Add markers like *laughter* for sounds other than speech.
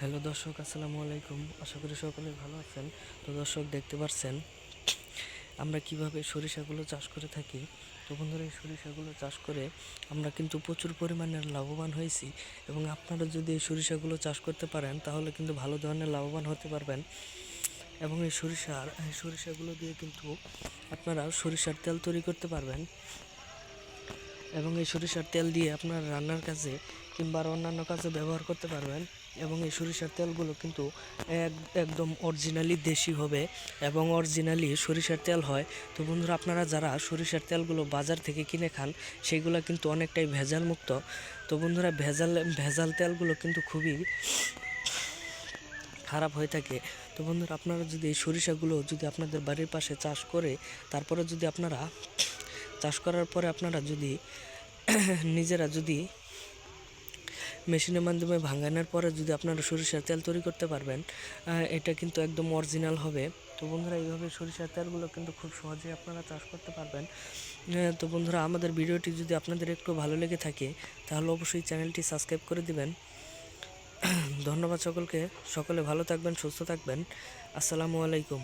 Hello দর্শক, আসসালামু আলাইকুম। আশা করি সকলে ভালো আছেন। তো দর্শক, দেখতে পাচ্ছেন আমরা কীভাবে সরিষাগুলো চাষ করে থাকি? তো বন্ধুরা, এই সরিষাগুলো চাষ করে আমরা কিন্তু প্রচুর পরিমাণে লাভবান হয়েছি এবং আপনারা যদি এই সরিষাগুলো চাষ করতে পারেন, তাহলে কিন্তু ভালো ধরনের লাভবান হতে পারবেন। এবং এই সরিষার, এই সরিষাগুলো দিয়ে কিন্তু আপনারা সরিষার তেল তৈরি করতে পারবেন। এবং এই সরিষার তেল দিয়ে আপনার রান্নার কাজে কিংবা অন্যান্য কাজে ব্যবহার করতে পারবেন এবং এই সরিষার তেলগুলো কিন্তু এক, একদম অরিজিনালি দেশি হবে এবং অরিজিনালি সরিষার তেল হয়। তো বন্ধুরা, আপনারা যারা সরিষার তেলগুলো বাজার থেকে কিনে খান, সেগুলো কিন্তু অনেকটাই ভেজাল মুক্ত তো বন্ধুরা, ভেজাল ভেজাল তেলগুলো কিন্তু খুবই খারাপ হয়ে থাকে। তো বন্ধুরা, আপনারা যদি এই সরিষাগুলো যদি আপনাদের বাড়ির পাশে চাষ করে, তারপরে যদি আপনারা চাষ করার পরে আপনারা যদি *clears throat* নিজেরা যদি মেশিনের মাধ্যমে ভাঙানোর পরে যদি আপনারা সরিষার তেল তৈরি করতে পারবেন এটা কিন্তু একদম অরিজিনাল হবে। তো বন্ধুরা, এইভাবে সরিষার তেলগুলো কিন্তু খুব সহজেই আপনারা চাষ করতে পারবেন। তো বন্ধুরা, আমাদের ভিডিওটি যদি আপনাদের একটু ভালো লেগে থাকে, তাহলে অবশ্যই চ্যানেলটি সাবস্ক্রাইব করে দিবেন। *clears throat* ধন্যবাদ সকলকে। সকলে ভালো থাকবেন, সুস্থ থাকবেন। আসসালামু আলাইকুম।